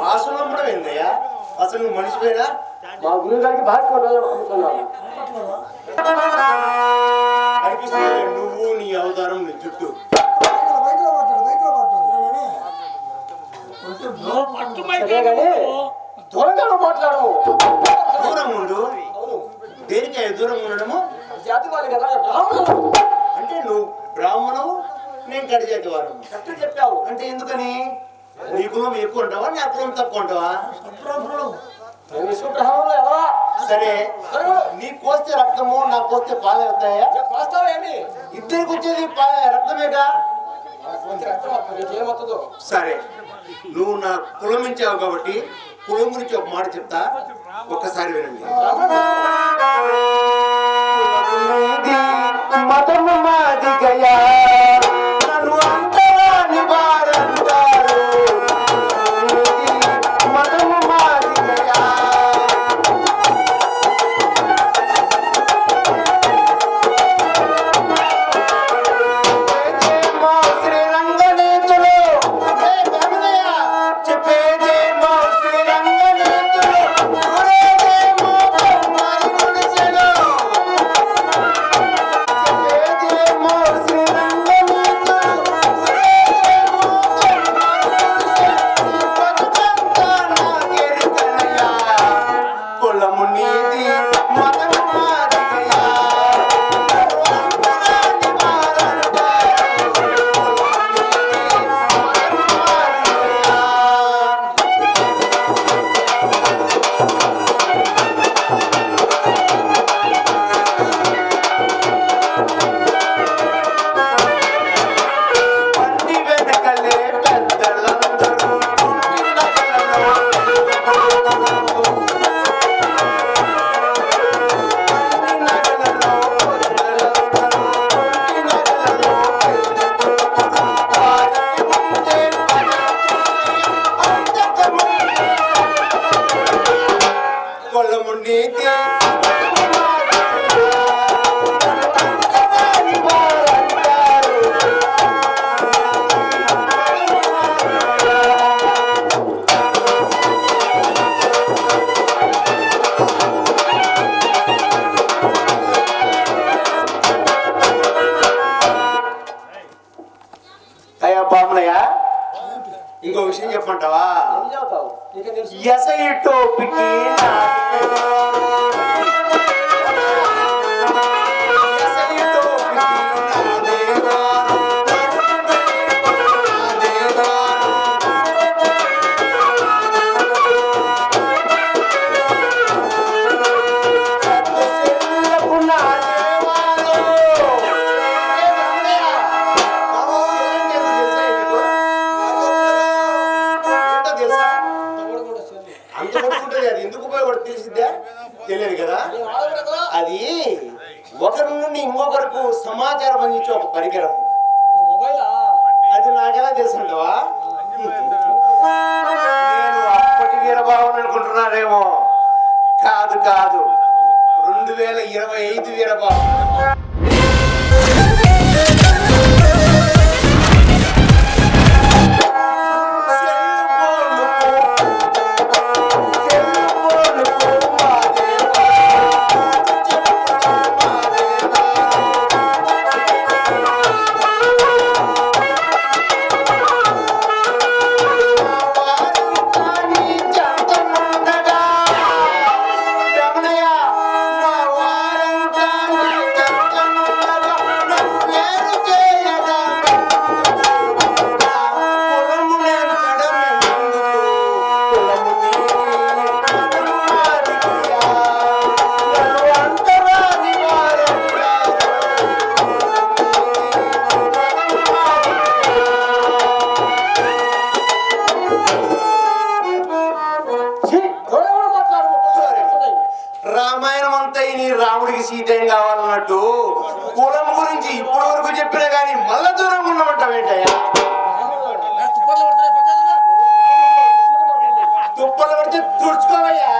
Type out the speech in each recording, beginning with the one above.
వాసన అమ్మడం ఏందయ్యా? అసలు నువ్వు మనిషివేనా మా గురువు గారికి అనిపిస్తుంది నువ్వు నీ అవతారం నీ జుట్టు దూరంగా మాట్లాడము దూరం ఉండు. దేనికై దూరం ఉండడము? జాతి వాళ్ళు కదా బ్రాహ్మణులు అంటే నువ్వు బ్రాహ్మణవు? నేను కడిజాతి వారు కరెక్ట్ చెప్పావు. అంటే ఎందుకని? నీ కులం ఎక్కువ ఉంటావా నా కులం తక్కువ ఉంటావా సరే. నీ కోస్తే రక్తము నా కోస్తే పాలు వస్తాయా? ఇద్దరికి వచ్చేది రక్తమేగా సరే. నువ్వు నా కులం ఇచ్చావు కాబట్టి కులం గురించి ఒక మాట చెప్తా. ఒక్కసారి వినండి. మతము మాది గయా. ఇంకో విషయం చెప్పంటావా ఎసై టోపికి చెల్లి. అంత అది ఎందుకు ఉపయోగపడుతుంది తెలిసిద్దా తెలియదు కదా? అది ఒకరి నుండి ఇంకొకరికి సమాచారం అందించే ఒక పరికరం. అది నాకెలా తెలుసుండవా? నేను అప్పటి వీరభావం అనుకుంటున్నానేమో కాదు కాదు. రెండు వేల ఇరవై ఐదు వీరభావం సీతం కావాలన్నట్టు? కులం గురించి ఇప్పటి వరకు చెప్పినా గానీ మళ్ళా దూరం పక్కకు రా. తుప్పలు పడితే తుడుచుకోవయ్యా.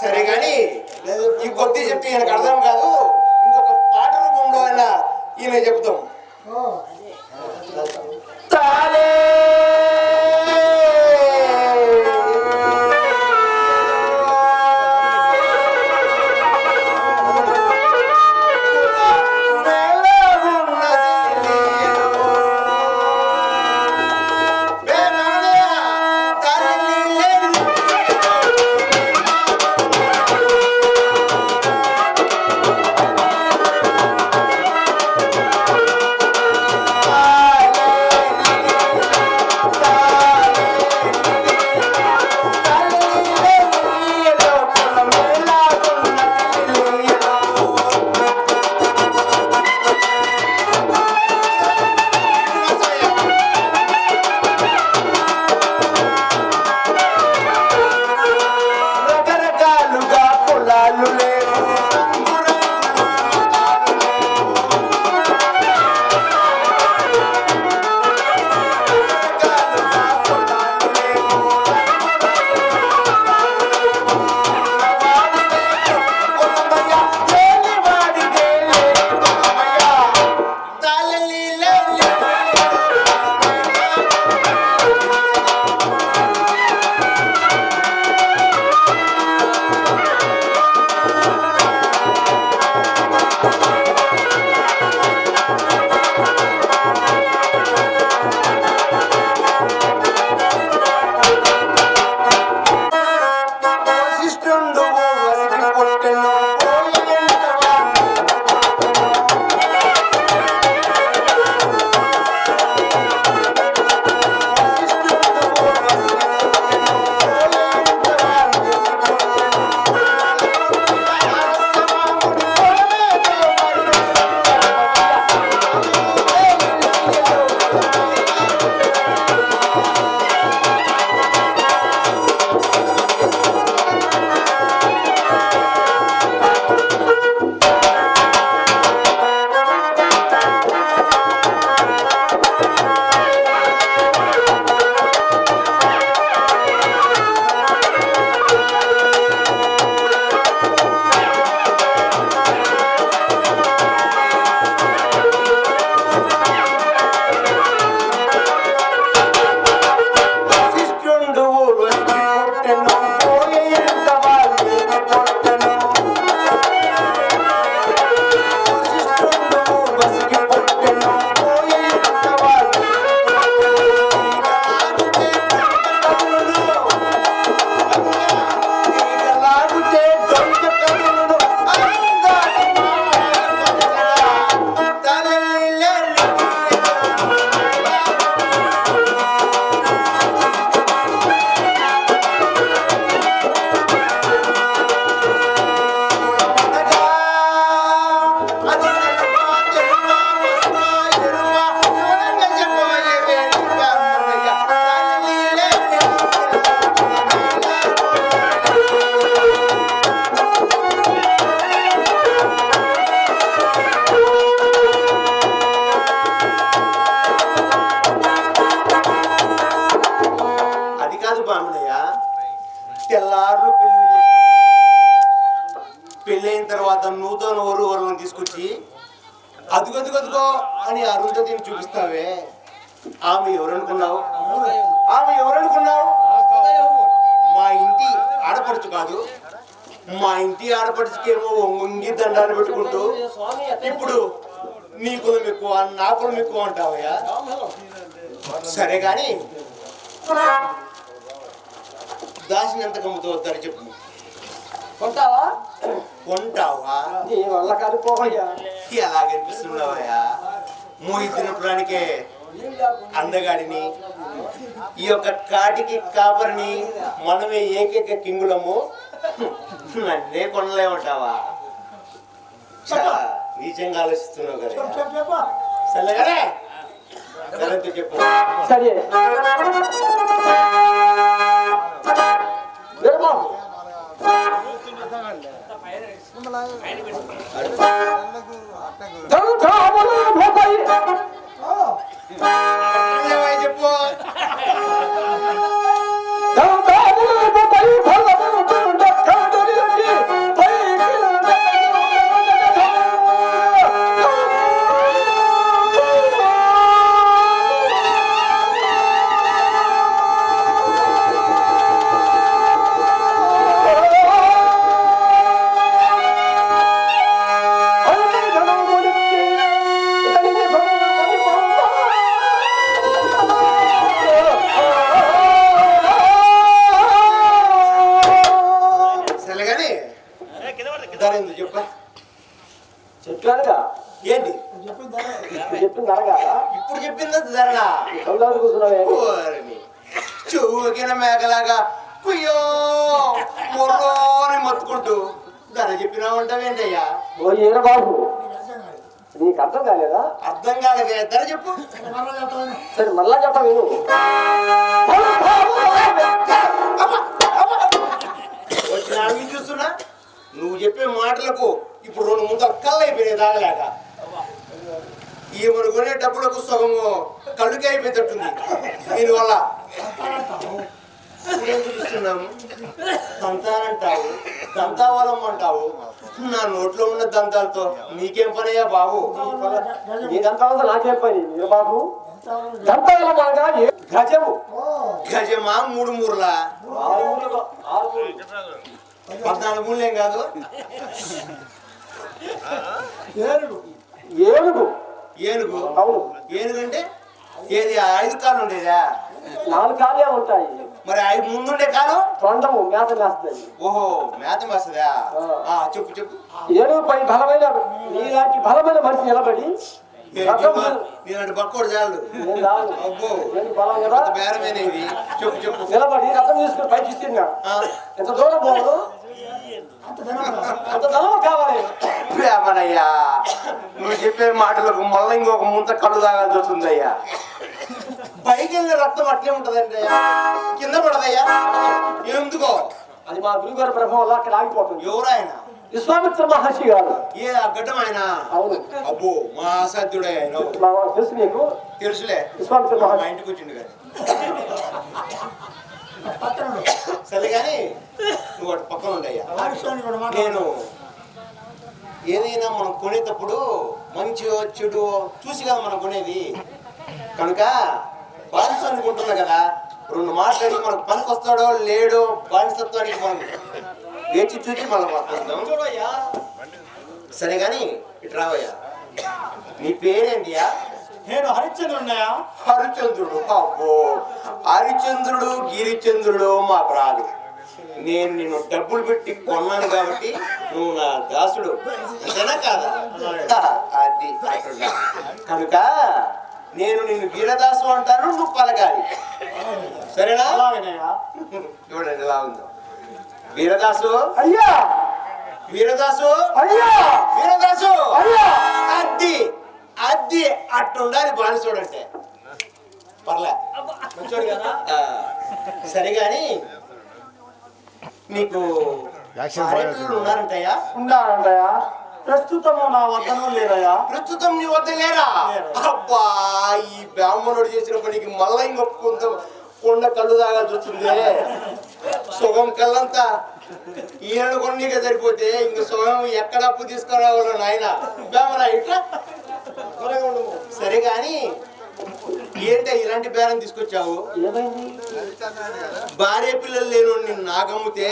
సరే గాని ఈ కొద్ది చెప్తే ఈయనకు అర్థం కాదు. ఇంకొక పాట రూపంలో అయినా ఈయన చెప్తాం తాలే పెళ్ళైన తర్వాత నూతన ఊరు ఊరులను తీసుకొచ్చి అదుగదుగదుగో అని అరుంధతిని చూపిస్తావే. ఆమె ఎవరనుకున్నావు? ఆమె ఎవరనుకున్నావు? మా ఇంటి ఆడపడుచు కాదు. మా ఇంటి ఆడపడుచుకేమో ఒంగి దండాలు పెట్టుకుంటూ ఇప్పుడు నీ కులం ఎక్కువ నా కులం ఎక్కువ అంటావయ్యా. సరే కాని దాసిని ఎంత కమ్ముతావు చెప్పు. కొంటావా? కొంటావా? నీ వల్ల కాదు పోవయ్యా. ఎలాగనిపిస్తున్నావయ్యా మోహితున్నప్పుడానికే అందగాడిని ఈ యొక్క కాటికి కాపరిని మనమే ఏకైక కింగులము. నన్నే కొనలేమంటావా? చాలా నీచంగా ఆలోచిస్తున్నావు కదా. సరేగానే సరే చెప్పు. సరే. రే మొత్తుకుంటూ ధర చెప్పినావంటావేంటయ్యా ఓ బాబు. నీకు అర్థం కాలేదా? అర్థం కాలేదే. ధర చెప్పు. సరే మళ్ళా చెప్ప విను వచ్చిన చూస్తున్నా. నువ్వు చెప్పే మాటలకు ఇప్పుడు రెండు ముందర కళ్ళు అయిపోయినాయి తాగలేక. ఈమెను కొనే డబ్బులకు సగము కళ్ళుకి అయిపోయేటట్టుంది దీనివల్ల ఇప్పుడేం చూస్తున్నాము దంతానంటావు దంతావలం అంటావు నా నోట్లో ఉన్న దంతాలతో నీకేం పనయ్యా బాబు? నీదంతా ఉంది నాకేం పని? బాబు? గజము. గజమా? మూడు మూరలా. పద్నాలుగు మూలేం కాదు? ఏనుగు. ఏనుగు. అవును. ఏనుగంటే? ఏది ఐదు కాళ్ళు ఉండేదా? నాలుగు కాళ్ళే ఉంటాయి. మరి ఐదు ముందుండే కాలు? తొండము మేత మేస్తుంది ఓహో మేత మేస్తదా ఆ, చెప్పు చెప్పు. ఏనుగు పై బలమైన నీలాంటి బలమైన మనిషి నిలబడి నేనంటే పక్కోడు చాలు నేను రాను. అబ్బో ఏనుగు బలం కదా. కొత్త బేరమేనే ఇది? చెప్పు చెప్పు. నిలబడి రథం తీసుకుని పైకి ఇస్తున్నా ఎంత దూరం పోవడం అంత ధనం కావాలి. నువ్వు చెప్పే మాటలకు మళ్ళీ ఇంకొక ముంత కళ్ళు తాగాల్సి వస్తుందయ్యా. పైకి వెళ్ళిన రక్తం అట్లే ఉంటదండి అయ్యా. కింద పడదయ్యా. ఎందుకో? అది మా గురుగారి ప్రభావం వల్ల అక్కడ ఆగిపోతుంది. ఎవరాయన? విశ్వామిత్ర మహర్షి గారు. ఏ ఆ గడ్డం ఆయన అవును. అబ్బో మా అసాధ్యుడే ఆయన మా తెలుసు నీకు? తెలుసులే. విశ్వామిత్ర మా మహర్షి. ఇంటికి వచ్చిండు కానీ. సరే కానీ నువ్వు అటు పక్కన ఉండయ్యా. నేను ఏదైనా మనం కొనేటప్పుడు మంచి చెడు చూసి కదా మనం కొనేది. కనుక బానిస అనుకుంటున్నా కదా. రెండు మాట్లాడి మనకు పనికి వస్తాడో లేడో బానిసత్వానికి మనం వేచి చూసి మనం సరే కానీ ఇటు రావయ్యా. నీ పేరేంటియా? నేను హరిశ్చంద్రున్నాయా హరిచంద్రుడు అబ్బో. హరిచంద్రుడు గిరిచంద్రుడు మాకు రాదు నేను నిన్ను డబ్బులు పెట్టి కొన్నాను కాబట్టి నువ్వు నా దాసుడు. అంతేనా కాదా? అది. కనుక నేను నిన్ను వీరదాసు అంటాను నువ్వు పలకాలి. సరేనా? చూడండి ఎలా ఉందో. వీరదాసు? అయ్యా! వీరదాసు? అయ్యా! వీరదాసు? అయ్యా! అద్ది అద్ది అట్టుండాలి బానిసోడు అంటే పర్లే. మంచోడు కదా? సరే గాని నీకు భార్యపిల్లలు ఉన్నారంటయ్యా? ప్రస్తుతము నా వద్దను లేదయ్యా. ప్రస్తుతం నీ వద్ద లేరా. అబ్బా ఈ బ్రాహ్మణుడు చేసిన పనికి మళ్ళా ఇంకొక కొంత కొండ కళ్ళు తాగాల్సి వస్తుంది. సుగం కళ్ళంతా ఈయన కొన్నిగా సరిపోతే ఇంక సుగం ఎక్కడ అప్పు తీసుకురావాలో నాయన? బేమరా ఇట్లా సరే కానీ ఏంటో ఇలాంటి బేరం తీసుకొచ్చావు? భార్య పిల్లలు లేను నాగమ్మితే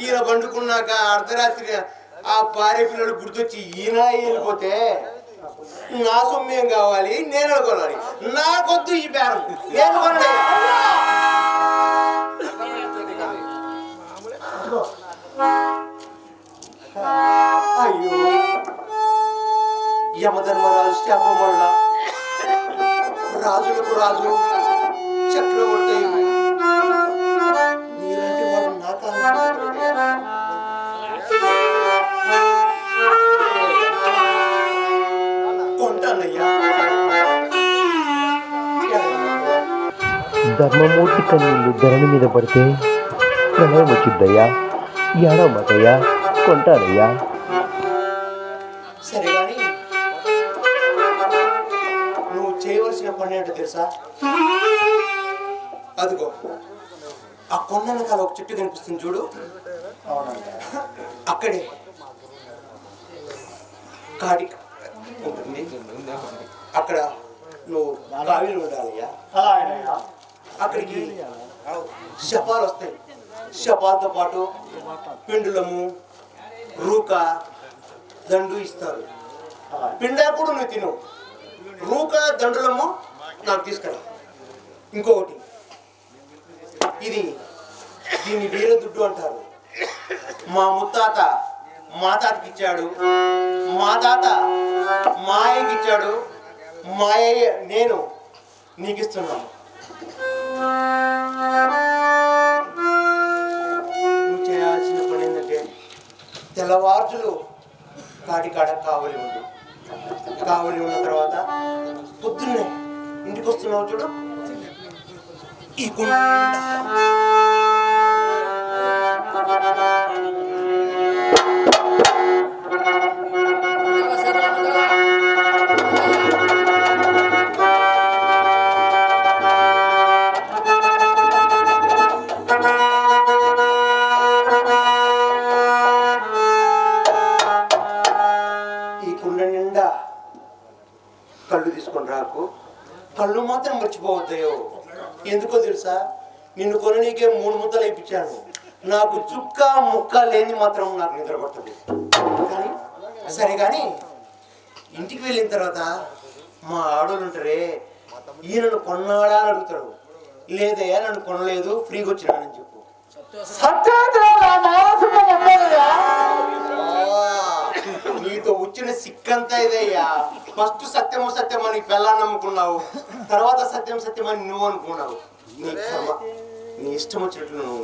ఈయన పండుకున్నాక అర్ధరాత్రి ఆ భార్య పిల్లలు గుర్తొచ్చి ఈయన వెళ్ళిపోతే నా సొమ్మేం కావాలి? నేను కొనాలి నాకొద్దు ఈ బేరం. నేను కొనలే అయ్యో. యమధర్మరాజు శాపమరణ రాజులకు రాజు చక్రవర్తి ధర్మమూర్తి కన్నీళ్ళు ధరణి మీద పడితే ప్రళయం వచ్చిద్దయ్యా ఏడవమాకయ్యా కొంటానయ్యా. సరే కానీ నువ్వు చేయవలసిన పని ఏంటో తెలుసా? అదిగో ఆ కొండ వెనకాల ఒక చెట్టు కనిపిస్తుంది చూడు. అక్కడే. కాడి. ఉంటుంది అక్కడ నువ్వు బావిలో ఉండాలయ్యా. అక్కడికి శపాలు వస్తాయి. శపాలతో పాటు పిండులము రూక దండు ఇస్తారు. పిండాకుడు నువ్వు తిను. రూక దండులము నాకు తీసుకురా. ఇంకొకటి. ఇది దీన్ని వేరే దుడ్డు అంటారు. మా ముత్తాత మా తాతకి ఇచ్చాడు. మా తాత మా అయ్యకి ఇచ్చాడు. మాయ నేను నీకు ఇస్తున్నాను. నువ్వు చేయాల్సిన పని ఏంటంటే తెల్లవార్చులు కాడికాడ కావలి ఉండు. కావలి ఉన్న తర్వాత పొద్దున్నే ఇంటికి వస్తున్నావు చూడు. ఈ కుండ ఎందుకో తెలుసా? నిన్ను కొననీకే మూడు ముద్దలు ఇప్పించాను నాకు చుక్క ముక్క లేని మాత్రం నాకు నిద్ర పడుతుంది కానీ సరే కానీ ఇంటికి వెళ్ళిన తర్వాత మా ఆడోళ్ళు ఉంటారే ఈయనను కొన్నాడా అని అడుగుతాడు లేదే నన్ను కొనలేదు ఫ్రీగా వచ్చినానని చెప్పు. సత్యాగ్రహ నీతో వచ్చిన సిక్కంతా ఇదయ్యా. ఫస్ట్ సత్యము సత్యం అని పెళ్ళాన్ని నమ్ముకున్నావు తర్వాత సత్యం సత్యం అని నువ్వు అనుకున్నావు. నీ నీ ఇష్టం వచ్చినట్లు నువ్వు